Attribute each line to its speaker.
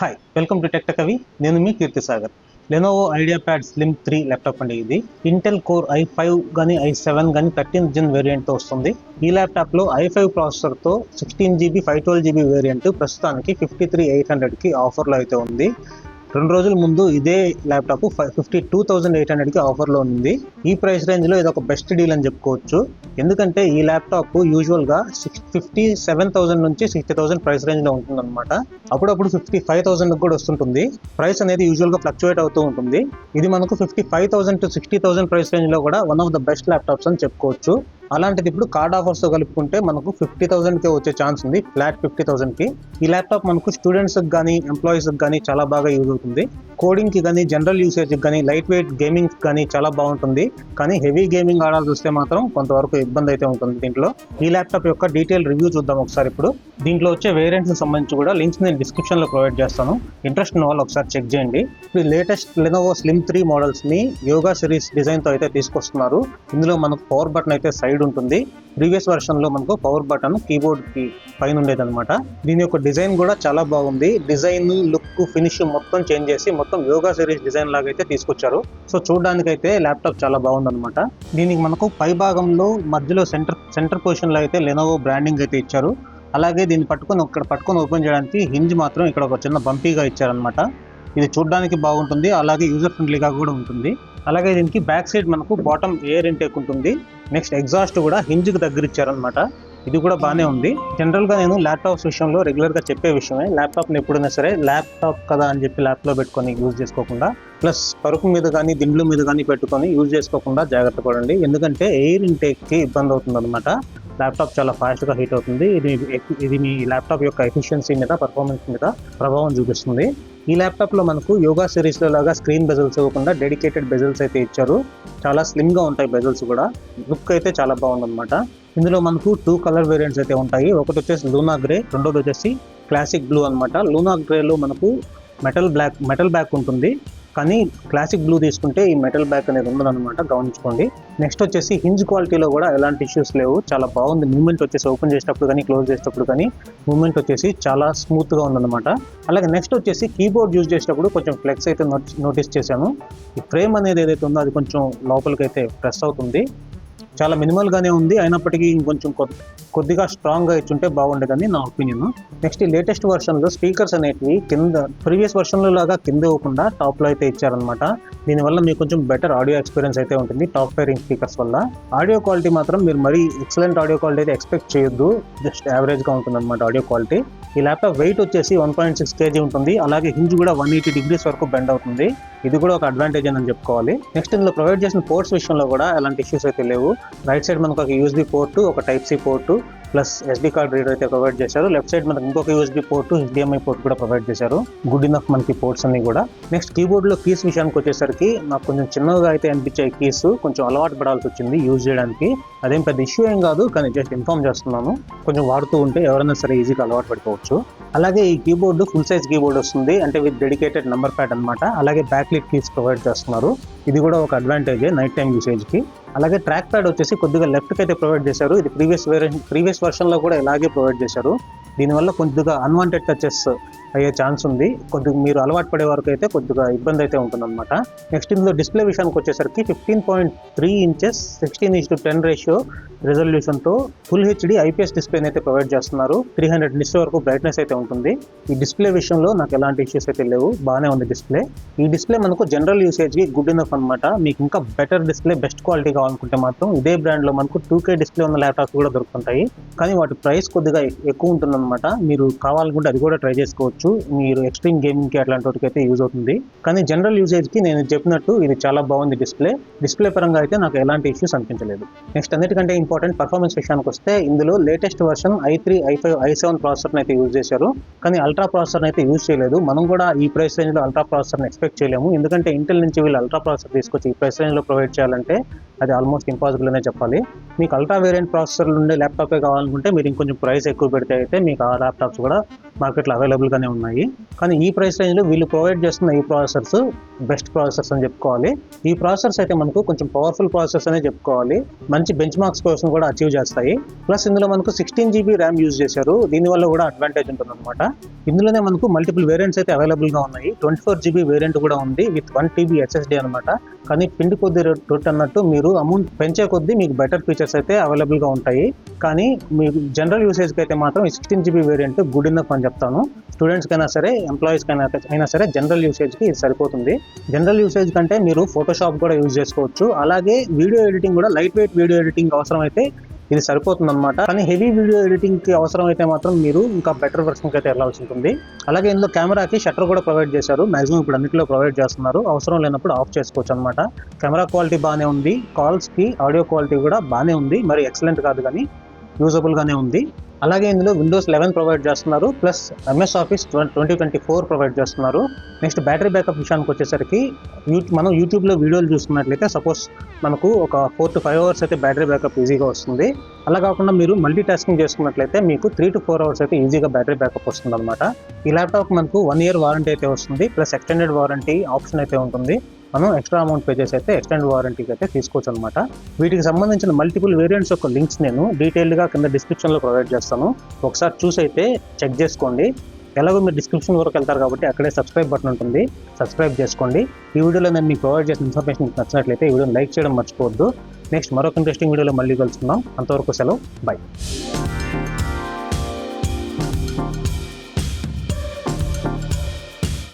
Speaker 1: Hi welcome to tech Kavi నేను మీ Keerthi Sagar. Lenovo IdeaPad slim three laptop అండి ఇది. Intel core i five కానీ i seven కానీ thirteen gen వేరియంట్తో వస్తుంది. ఈ ల్యాప్టాప్లో i five ప్రాసెసర్తో sixteen GB five twelve GB variant ప్రస్తుతానికి ఫిఫ్టీ త్రీ ఎయిట్ హండ్రెడ్కి ఆఫర్లో అయితే ఉంది. రెండు రోజుల ముందు ఇదే laptop fifty two thousand eight హండ్రెడ్కి ఆఫర్లో ఉంది. ఈ ప్రైస్ రేంజ్లో ఇది ఒక బెస్ట్ డీల్ అని చెప్పుకోవచ్చు. ఎందుకంటే ఈ ల్యాప్టాప్ యూజువల్గా సిక్స్ ఫిఫ్టీ సెవెన్ థౌసండ్ నుంచి సిక్స్టీ థౌసండ్ ప్రైస్ రేంజ్లో ఉంటుందన్నమాట. అప్పుడప్పుడు ఫిఫ్టీ ఫైవ్ థౌసండ్ కూడా వస్తుంటుంది. ప్రైస్ అనేది యూజువల్గా ఫ్లక్చువేట్ అవుతూ ఉంటుంది. ఇది మనకు fifty five thousand to sixty thousand price రేంజ్లో కూడా one of the best laptops అని చెప్పుకోవచ్చు. అలాంటిది ఇప్పుడు కార్డ్ ఆఫర్స్ కలుపుకుంటే మనకు ఫిఫ్టీ థౌసండ్కి వచ్చే ఛాన్స్ ఉంది ఫ్లాట్ ఫిఫ్టీ థౌసండ్కి ఈ ల్యాప్టాప్ మనకు స్టూడెంట్స్కి కానీ ఎంప్లాయీస్కి కానీ చాలా బాగా యూజ్ అవుతుంది. కోడింగ్కి కానీ జనరల్ యూసేజ్కి కానీ లైట్ వెయిట్ గేమింగ్ కానీ చాలా బాగుంటుంది. కానీ హెవీ గేమింగ్ ఆడాల్సి వస్తే మాత్రం కొంతవరకు ఇబ్బంది అయితే ఉంటుంది దీంట్లో. ఈ ల్యాప్టాప్ యొక్క డీటెయిల్ రివ్యూ చూద్దాం ఒకసారి ఇప్పుడు. దీంట్లో వచ్చే వేరియంట్స్ సంబంధించి కూడా లింక్స్ నేను డిస్క్రిప్షన్లో ప్రొవైడ్ చేస్తాను. ఇంట్రెస్ట్ ఉన్న వాళ్ళు ఒకసారి చెక్ చేయండి. ఇప్పుడు లేటెస్ట్ లెనోవో స్లిమ్ త్రీ మోడల్స్ని యోగా సిరీస్ డిజైన్తో అయితే తీసుకొస్తున్నారు. ఇందులో మనకు పవర్ బటన్ అయితే సైడ్ ఉంటుంది. ప్రీవియస్ వెర్షన్లో మనకు పవర్ బటన్ కీబోర్డ్కి పైన ఉండేదన్నమాట. దీని యొక్క డిజైన్ కూడా చాలా బాగుంది. డిజైన్ లుక్ ఫినిష్ మొత్తం చేంజ్ చేసి మొత్తం యోగా సిరీస్ డిజైన్ లాగా అయితే తీసుకొచ్చారు. సో చూడడానికైతే ల్యాప్టాప్ చాలా బాగుందన్నమాట. దీనికి మనకు పై భాగంలో మధ్యలో సెంటర్ సెంటర్ పొజిషన్లో అయితే లెనోవో బ్రాండింగ్ అయితే ఇచ్చారు. అలాగే దీన్ని పట్టుకొని ఇక్కడ పట్టుకొని ఓపెన్ చేయడానికి హింజ్ మాత్రం ఇక్కడ ఒక చిన్న బంపీగా ఇచ్చారనమాట ఇది చూడడానికి బాగుంటుంది. అలాగే యూజర్ ఫ్రెండ్లీగా కూడా ఉంటుంది. అలాగే దీనికి బ్యాక్ సైడ్ మనకు బాటమ్ ఎయిర్ ఇంటేక్ ఉంటుంది. నెక్స్ట్ ఎగ్జాస్ట్ కూడా హింజ్కి దగ్గర ఇచ్చారనమాట ఇది కూడా బాగానే ఉంది. జనరల్గా నేను ల్యాప్టాప్స్ విషయంలో రెగ్యులర్గా చెప్పే విషయమే. ల్యాప్టాప్ని ఎప్పుడైనా సరే ల్యాప్టాప్ కదా అని చెప్పి ల్యాప్లో పెట్టుకొని యూజ్ చేసుకోకుండా ప్లస్ పరుపు మీద కానీ దిండ్ల మీద కానీ పెట్టుకొని యూజ్ చేసుకోకుండా జాగ్రత్త పడండి. ఎందుకంటే ఎయిర్ ఇంటేక్కి ఇబ్బంది అవుతుంది అనమాట ల్యాప్టాప్ చాలా ఫాస్ట్గా హీట్ అవుతుంది. ఇది ఇది మీ ల్యాప్టాప్ యొక్క ఎఫిషియన్సీ మీద పర్ఫార్మెన్స్ మీద ప్రభావం చూపిస్తుంది. ఈ ల్యాప్టాప్లో మనకు యోగా సిరీస్లో లాగా స్క్రీన్ బెజల్స్ ఇవ్వకుండా డెడికేటెడ్ బెజల్స్ అయితే ఇచ్చారు. చాలా స్లిమ్గా ఉంటాయి బెజల్స్ కూడా. లుక్ అయితే చాలా బాగుందన్నమాట. ఇందులో మనకు టూ కలర్ వేరియంట్స్ అయితే ఉంటాయి. ఒకటి వచ్చేసి లూనా గ్రే రెండోది వచ్చేసి క్లాసిక్ బ్లూ అనమాట లూనా గ్రేలో మనకు మెటల్ బ్లాక్ మెటల్ బ్యాక్ ఉంటుంది. కానీ క్లాసిక్ బ్లూ తీసుకుంటే ఈ మెటల్ బ్యాక్ అనేది ఉండదన్నమాట గమనించుకోండి. నెక్స్ట్ వచ్చేసి హింజ్ క్వాలిటీలో కూడా ఎలాంటి ఇష్యూస్ లేవు. చాలా బాగుంది. మూమెంట్ వచ్చేసి ఓపెన్ చేసేటప్పుడు కానీ క్లోజ్ చేసేటప్పుడు కానీ మూమెంట్ వచ్చేసి చాలా స్మూత్గా ఉందన్నమాట. అలాగే నెక్స్ట్ వచ్చేసి కీబోర్డ్ యూజ్ చేసేటప్పుడు కొంచెం ఫ్లెక్స్ అయితే నోటీస్ చేశాను. ఈ ఫ్రేమ్ అనేది ఏదైతే ఉందో అది కొంచెం లోపలికి అయితే ప్రెస్ అవుతుంది. చాలా మినిమల్గానే ఉంది. అయినప్పటికీ ఇంకొంచెం కొ- కొద్దిగా స్ట్రాంగ్గా ఇచ్చుంటే బాగుండేదని నా ఒపీనియన్ నెక్స్ట్ ఈ లేటెస్ట్ వర్షన్లో స్పీకర్స్ అనేటివి కింద ప్రీవియస్ వర్షన్లో లాగా కింద ఇవ్వకుండా టాప్లో అయితే ఇచ్చారనమాట దీనివల్ల మీకు కొంచెం బెటర్ ఆడియో ఎక్స్పీరియన్స్ అయితే ఉంటుంది టాప్ ఫైరింగ్ స్పీకర్స్ వల్ల. ఆడియో క్వాలిటీ మాత్రం మీరు మరీ ఎక్సలెంట్ ఆడియో క్వాలిటీ అయితే ఎక్స్పెక్ట్ చేయొద్దు. జస్ట్ యావరేజ్గా ఉంటుంది అనమాట ఆడియో క్వాలిటీ ఈ ల్యాప్టాప్ వెయిట్ వచ్చేసి వన్ పాయింట్ సిక్స్ కేజీ ఉంటుంది. అలాగే హింజ్ కూడా వన్ ఎయిటీ డిగ్రీస్ వరకు బెండ్ అవుతుంది. ఇది కూడా ఒక అడ్వాంటేజ్ అని చెప్పుకోవాలి. నెక్స్ట్ ఇందులో ప్రొవైడ్ చేసిన పోర్ట్స్ విషయంలో కూడా ఎలాంటి ఇష్యూస్ అయితే లేవు. రైట్ సైడ్ మనకు ఒక యూఎస్బీ పోర్టు ఒక type C port plus SD card reader అయితే ప్రొవైడ్ చేశారు. లెఫ్ట్ సైడ్ మనకి ఇంకొక యూఎస్బీ పోర్ట్ హెచ్డిఎంఐ పోర్ట్ కూడా ప్రొవైడ్ చేశారు. గుడ్ ఇనఫ్ మనకి పోర్ట్స్ అన్ని కూడా. నెక్స్ట్ కీబోర్డ్లో కీస్ విషయానికి వచ్చేసరికి నాకు కొంచెం చిన్నగా అయితే అనిపించే కీస్ కొంచెం అలవాటు పడాల్సి వచ్చింది యూజ్ చేయడానికి. అదేం పెద్ద ఇష్యూ ఏం కాదు కానీ జస్ట్ ఇన్ఫార్మ్ చేస్తున్నాను. కొంచెం వాడుతూ ఉంటే ఎవరైనా సరే ఈజీగా అలవాటు పడిపోవచ్చు. అలాగే ఈ కీబోర్డు ఫుల్ సైజ్ కీబోర్డ్ వస్తుంది. అంటే విత్ డెడికేటెడ్ నెంబర్ ప్యాడ్ అనమాట అలాగే బ్యాక్లిట్ కీస్ ప్రొవైడ్ చేస్తున్నారు. ఇది కూడా ఒక అడ్వాంటేజ్ నైట్ టైం యూసేజ్కి అలాగే ట్రాక్ ప్యాడ్ వచ్చేసి కొద్దిగా లెఫ్ట్కి అయితే ప్రొవైడ్ చేశారు. ఇది ప్రీవియస్ వేరియంట్ ప్రీవియస్ వర్షన్లో కూడా ఇలాగే ప్రొవైడ్ చేశారు. దీనివల్ల కొద్దిగా అన్వాంటెడ్ టచెస్ అయ్యే ఛాన్స్ ఉంది. కొద్దిగా మీరు అలవాటు పడే వరకు అయితే కొద్దిగా ఇబ్బంది అయితే ఉంటుందన్నమాట. నెక్స్ట్ ఇందులో డిస్ప్లే విషయానికి వచ్చేసరికి fifteen point three inches sixteen inch to ten ratio రిజల్యూషన్తో full HD IPS డిస్ప్లేని అయితే ప్రొవైడ్ చేస్తున్నారు. త్రీ హండ్రెడ్ నిస్ వరకు బ్రైట్నెస్ అయితే ఉంటుంది. ఈ డిస్ప్లే విషయంలో నాకు ఎలాంటి ఇష్యూస్ అయితే లేవు. బాగానే ఉంది డిస్ప్లే. ఈ డిస్ప్లే మనకు జనరల్ యూసేజ్కి గుడ్ ఇనఫ్ అనమాట మీకు ఇంకా బెటర్ డిస్ప్లే బెస్ట్ క్వాలిటీ కావాలనుకుంటే మాత్రం ఇదే బ్రాండ్లో మనకు టూ కే డిస్ప్లే ఉన్న ల్యాప్టాప్స్ కూడా దొరుకుతుంటాయి. కానీ వాటి ప్రైస్ కొద్దిగా ఎక్కువ ఉంటుందన్నమాట. మీరు కావాలనుకుంటే అది కూడా ట్రై చేసుకోవచ్చు. మీరు ఎక్స్ట్రీమ్ గేమింగ్కి అట్లాంటి వాటికి అయితే యూజ్ అవుతుంది. కానీ జనరల్ యూసేజ్కి నేను చెప్పినట్టు ఇది చాలా బాగుంది డిస్ప్లే డిస్ప్లే పరంగా అయితే నాకు ఎలాంటి ఇష్యూస్ అనిపించలేదు. నెక్స్ట్ అన్నిటికంటే ఇంపార్టెంట్ పర్ఫార్మెన్స్ విషయానికి వస్తే ఇందులో latest version i three i five i seven ప్రాసెసర్ని అయితే యూజ్ చేశారు. కానీ అల్ట్రా ప్రాసెసర్ని అయితే యూజ్ చేయలేదు. మనం కూడా ఈ ప్రైస్ రేంజ్లో అల్ట్రా ప్రాసెసర్ని ఎక్స్పెక్ట్ చేయలేము. ఎందుకంటే ఇంటెల్ నుంచి వీళ్ళు అల్ట్రా ప్రాసెసర్ తీసుకొచ్చి ఈ ప్రైస్ రేంజ్లో ప్రొవైడ్ చేయాలంటే అది ఆల్మోస్ట్ ఇంపాసిబుల్ అనే చెప్పాలి. మీకు అల్ట్రా వేరియంట్ ప్రాసెసర్లు ఉండే ల్యాప్టాపే కావాలనుకుంటే మీరు ఇంకొంచెం ప్రైస్ ఎక్కువ పెడితే అయితే మీకు ఆ ల్యాప్టాప్స్ కూడా మార్కెట్లో అవైలబుల్గానే ఉన్నాయి. కానీ ఈ ప్రైస్ రేంజ్లో వీళ్ళు ప్రొవైడ్ చేస్తున్న ఈ ప్రాసెసర్స్ బెస్ట్ ప్రాసెసర్స్ అని చెప్పుకోవాలి. ఈ ప్రాసెసర్స్ అయితే మనకు కొంచెం పవర్ఫుల్ ప్రాసెసర్స్ అనే చెప్పుకోవాలి. మంచి బెంచ్ మార్క్స్ కోసం కూడా అచీవ్ చేస్తాయి. ప్లస్ ఇందులో మనకు సిక్స్టీన్ జీబీ ర్యామ్ యూజ్ చేశారు. దీనివల్ల కూడా అడ్వాంటేజ్ ఉంటుంది అనమాట ఇందులోనే మనకు మల్టిపుల్ వేరియంట్స్ అయితే అవైలబుల్గా ఉన్నాయి. ట్వంటీ ఫోర్ జీబీ వేరియంట్ కూడా ఉంది. విత్ వన్ టీబీ ఎస్ఎస్డీ అనమాట కానీ పిండి కొద్ది రొట్టె అన్నట్టు మీరు అమౌంట్ పెంచే కొద్దీ మీకు బెటర్ ఫీచర్స్ అయితే అవైలబుల్గా ఉంటాయి. కానీ మీకు జనరల్ యూసేజ్కి అయితే మాత్రం sixteen GB variant good enough అని చెప్తాను. స్టూడెంట్స్కైనా సరే ఎంప్లాయీస్కైనా అయినా సరే జనరల్ యూసేజ్కి ఇది సరిపోతుంది. జనరల్ యూసేజ్ కంటే మీరు ఫోటోషాప్ కూడా యూజ్ చేసుకోవచ్చు. అలాగే వీడియో ఎడిటింగ్ కూడా లైట్ వెయిట్ వీడియో ఎడిటింగ్ అవసరం అయితే ఇది సరిపోతుంది అనమాట కానీ హెవీ వీడియో ఎడిటింగ్కి అవసరం అయితే మాత్రం మీరు ఇంకా బెటర్ వర్షన్ అయితే వెళ్ళాల్సి ఉంటుంది అలాగే ఇందులో కెమెరాకి షట్టర్ కూడా ప్రొవైడ్ చేశారు. మాక్సిమం ఇప్పుడు అన్నింటిలో ప్రొవైడ్ చేస్తున్నారు. అవసరం లేనప్పుడు ఆఫ్ చేసుకోవచ్చు అనమాట కెమెరా క్వాలిటీ బాగానే ఉంది. కాల్స్కి ఆడియో క్వాలిటీ కూడా బాగానే ఉంది. మరి ఎక్సలెంట్ కాదు కానీ. యూజబుల్గానే ఉంది. అలాగే ఇందులో విండోస్ లెవెన్ ప్రొవైడ్ చేస్తున్నారు plus MS Office twenty twenty four provide చేస్తున్నారు. నెక్స్ట్ బ్యాటరీ బ్యాకప్ విషయానికి వచ్చేసరికి మనం యూట్యూబ్లో వీడియోలు చూసుకున్నట్లయితే సపోజ్ మనకు ఒక ఫోర్ టు ఫైవ్ అవర్స్ అయితే బ్యాటరీ బ్యాకప్ ఈజీగా వస్తుంది. అలా కాకుండా మీరు మల్టీ టాస్కింగ్ చేసుకున్నట్లయితే మీకు త్రీ టు ఫోర్ అవర్స్ అయితే ఈజీగా బ్యాటరీ బ్యాకప్ వస్తుంది అనమాట ఈ ల్యాప్టాప్ మనకు వన్ ఇయర్ వారంటీ అయితే వస్తుంది ప్లస్ ఎక్స్టెండెడ్ వారంటీ ఆప్షన్ అయితే ఉంటుంది. మనం ఎక్స్ట్రా అమౌంట్ పే చేసి అయితే ఎక్స్టెండ్ వారంటీకి అయితే తీసుకోవచ్చు అనమాట వీటికి సంబంధించిన మల్టిపుల్ వేరియంట్స్ యొక్క లింక్స్ నేను డీటెయిల్గా కింద డిస్క్రిప్షన్లో ప్రొవైడ్ చేస్తాను. ఒకసారి చూసి అయితే చెక్ చేసుకోండి. ఎలాగో మీరు డిస్క్రిప్షన్ వరకు వెళ్తారు కాబట్టి అక్కడే సబ్స్క్రైబ్ బటన్ ఉంటుంది. సబ్స్క్రైబ్ చేసుకోండి. ఈ వీడియోలో నేను మీకు ప్రొవైడ్ చేసిన ఇన్ఫర్మేషన్ మీకు నచ్చినట్లయితే ఈ వీడియోని లైక్ చేయడం మర్చిపోవద్దు. నెక్స్ట్ మరొక ఇంట్రెస్టింగ్ వీడియోలో మళ్ళీ కలుసుకుందాం. అంతవరకు సెలవు. బై